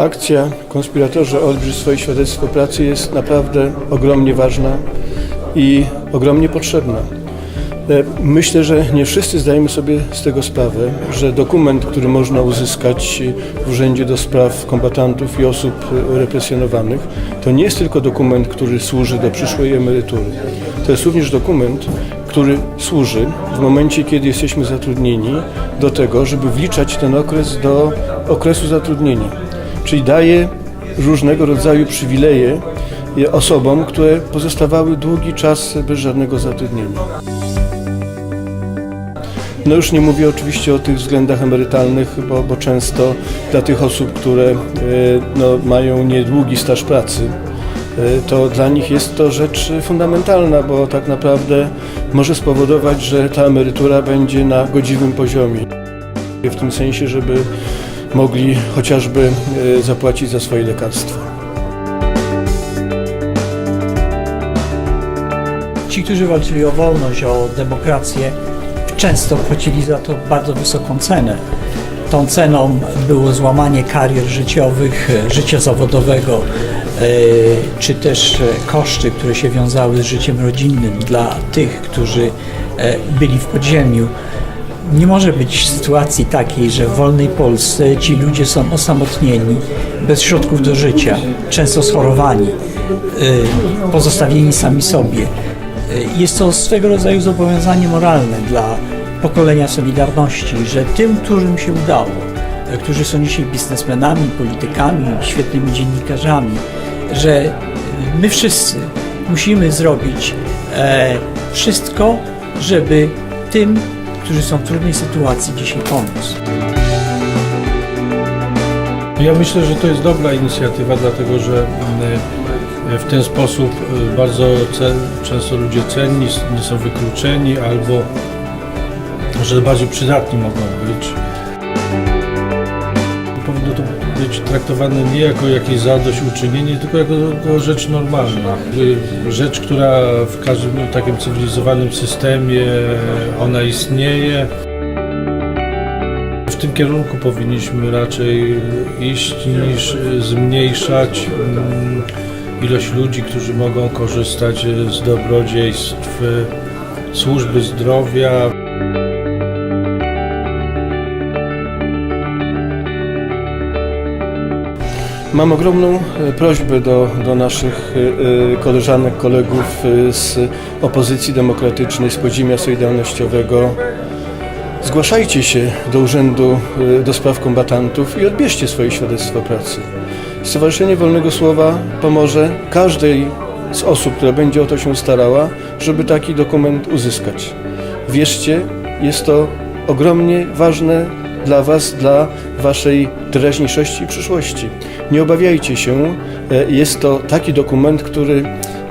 Akcja Konspiratorzy odbierz swoje świadectwo pracy jest naprawdę ogromnie ważna i ogromnie potrzebna. E, Myślę, że nie wszyscy zdajemy sobie z tego sprawę, że dokument, który można uzyskać w Urzędzie do Spraw Kombatantów i Osób Represjonowanych, to nie jest tylko dokument, który służy do przyszłej emerytury. To jest również dokument, który służy w momencie, kiedy jesteśmy zatrudnieni do tego, żeby wliczać ten okres do okresu zatrudnienia. Czyli daje różnego rodzaju przywileje osobom, które pozostawały długi czas bez żadnego zatrudnienia. No już nie mówię oczywiście o tych względach emerytalnych, bo, bo często dla tych osób, które e, no, mają niedługi staż pracy, e, to dla nich jest to rzecz fundamentalna, bo tak naprawdę może spowodować, że ta emerytura będzie na godziwym poziomie. W tym sensie, żeby mogli chociażby e, zapłacić za swoje lekarstwa. Ci, którzy walczyli o wolność, o demokrację, często płacili za to bardzo wysoką cenę. Tą ceną było złamanie karier życiowych, e, życia zawodowego, e, czy też koszty, które się wiązały z życiem rodzinnym dla tych, którzy byli w podziemiu. Nie może być sytuacji takiej, że w wolnej Polsce ci ludzie są osamotnieni, bez środków do życia, często schorowani, y, pozostawieni sami sobie. Y, Jest to swego rodzaju zobowiązanie moralne dla pokolenia Solidarności, że tym, którym się udało, y, którzy są dzisiaj biznesmenami, politykami, świetnymi dziennikarzami, że my wszyscy musimy zrobić e, wszystko, żeby tym, którzy są w trudnej sytuacji dzisiaj pomóc. Ja myślę, że to jest dobra inicjatywa, dlatego że mm, w ten sposób y, bardzo często ludzie cenni nie są wykluczeni albo że bardziej przydatni mogą być. Być traktowane nie jako jakieś zadośćuczynienie, tylko jako, jako rzecz normalna. Y, Rzecz, która w każdym takim cywilizowanym systemie ona istnieje. W tym kierunku powinniśmy raczej iść niż zmniejszać mm, ilość ludzi, którzy mogą korzystać z dobrodziejstw służby zdrowia. Mam ogromną e, prośbę do, do naszych e, e, koleżanek, kolegów z opozycji demokratycznej, z podziemia solidarnościowego. Zgłaszajcie się do Urzędu do Spraw Kombatantów i odbierzcie swoje świadectwo pracy. Stowarzyszenie Wolnego Słowa pomoże każdej z osób, która będzie o to się starała, żeby taki dokument uzyskać. Wierzcie, jest to ogromnie ważne dla Was, dla Waszej teraźniejszości i przyszłości. Nie obawiajcie się, e, jest to taki dokument, który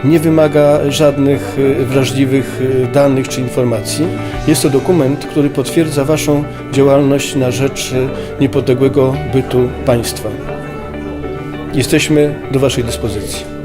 nie wymaga żadnych e, wrażliwych e, danych czy informacji. Jest to dokument, który potwierdza Waszą działalność na rzecz niepodległego bytu państwa. Jesteśmy do Waszej dyspozycji.